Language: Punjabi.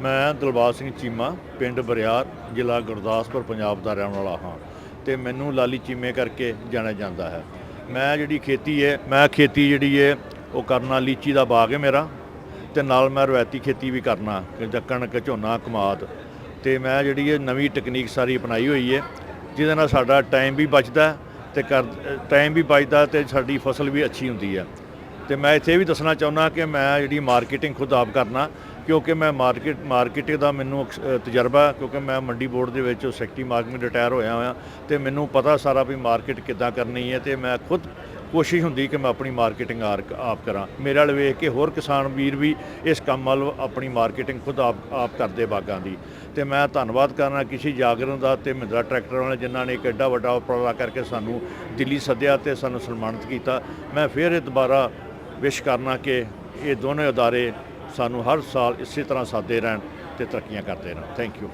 ਮੈਂ ਦਿਲਬਾਗ ਸਿੰਘ ਚੀਮਾ, ਪਿੰਡ ਬਰਿਆਰ, ਜ਼ਿਲ੍ਹਾ ਗੁਰਦਾਸਪੁਰ, ਪੰਜਾਬ ਦਾ ਰਹਿਣ ਵਾਲਾ ਹਾਂ ਤੇ ਮੈਨੂੰ ਲਾਲੀ ਚੀਮੇ ਕਰਕੇ ਜਾਣਿਆ ਜਾਂਦਾ ਹੈ। ਮੈਂ ਜਿਹੜੀ ਖੇਤੀ ਹੈ, ਮੈਂ ਖੇਤੀ ਜਿਹੜੀ ਹੈ, ਉਹ ਕਰਨਾ ਲੀਚੀ ਦਾ ਬਾਗ ਹੈ ਮੇਰਾ ਤੇ ਨਾਲ ਮੈਂ ਰਵਾਇਤੀ ਖੇਤੀ ਵੀ ਕਰਨਾ ਜਿੱਦਾਂ ਕਣਕ ਝੋਨਾ, ਕਮਾਦ ਤੇ ਮੈਂ ਜਿਹੜੀ ਇਹ ਨਵੀਂ ਟੈਕਨੀਕ ਸਾਰੀ ਅਪਣਾਈ ਹੋਈ ਹੈ, ਜਿਹਦੇ ਨਾਲ ਸਾਡਾ ਟਾਈਮ ਵੀ ਬਚਦਾ ਹੈ ਤੇ ਕਰ ਟਾਈਮ ਵੀ ਬਚਦਾ ਤੇ ਸਾਡੀ ਫਸਲ ਵੀ ਅੱਛੀ ਹੁੰਦੀ ਹੈ। ਤੇ ਮੈਂ ਇੱਥੇ ਇਹ ਵੀ ਦੱਸਣਾ ਚਾਹੁੰਦਾ ਕਿ ਮੈਂ ਜਿਹੜੀ ਮਾਰਕੀਟਿੰਗ ਖੁਦ ਆਪ ਕਰਨਾ, ਕਿਉਂਕਿ ਮੈਂ ਮਾਰਕੀਟ ਮਾਰਕੀਟਿੰਗ ਦਾ ਮੈਨੂੰ ਅਕਸ- ਤਜਰਬਾ, ਕਿਉਂਕਿ ਮੈਂ ਮੰਡੀ ਬੋਰਡ ਦੇ ਵਿੱਚ ਸੈਕਟਰੀ ਮਾਰਕੀਟਿੰਗ ਰਿਟਾਇਰ ਹੋਇਆ ਹੋਇਆ, ਤੇ ਮੈਨੂੰ ਪਤਾ ਸਾਰਾ ਵੀ ਮਾਰਕੀਟ ਕਿੱਦਾਂ ਕਰਨੀ ਹੈ ਤੇ ਮੈਂ ਖੁਦ ਕੋਸ਼ਿਸ਼ ਹੁੰਦੀ ਕਿ ਮੈਂ ਆਪਣੀ ਮਾਰਕੀਟਿੰਗ ਆਰ- ਆਪ ਕਰਾਂ। ਮੇਰੇ ਵਾਲ ਵੇਖ ਕੇ ਹੋਰ ਕਿਸਾਨ ਵੀਰ ਵੀ ਇਸ ਕੰਮ ਵੱਲ ਆਪਣੀ ਮਾਰਕੀਟਿੰਗ ਖੁਦ ਆਪ ਆਪ ਕਰਦੇ ਬਾਗਾਂ ਦੀ। ਤੇ ਮੈਂ ਧੰਨਵਾਦ ਕਰਨਾ ਕਿਸੇ ਜਾਗਰਣ ਦਾ ਤੇ ਮਹਿੰਦਰਾ ਟਰੈਕਟਰ ਵਾਲੇ ਜਿਨ੍ਹਾਂ ਨੇ ਇੱਕ ਐਡਾ ਵੱਡਾ ਉਪਰਾਲਾ ਕਰਕੇ ਸਾਨੂੰ ਦਿੱਲੀ ਸੱਦਿਆ ਤੇ ਸਾਨੂੰ ਸਨਮਾਨਿਤ ਕੀਤਾ। ਮੈਂ ਫਿਰ ਇਹ ਦੁਬਾਰਾ ਵਿਸ਼ ਕਰਨਾ ਕਿ ਇਹ ਦੋਨੋਂ ਅਦਾਰੇ ਸਾਨੂੰ ਹਰ ਸਾਲ ਇਸੇ ਤਰ੍ਹਾਂ ਸਾਦੇ ਰਹਿਣ ਤੇ ਤਰੱਕੀਆਂ ਕਰਦੇ ਰਹਿਣ। Thank you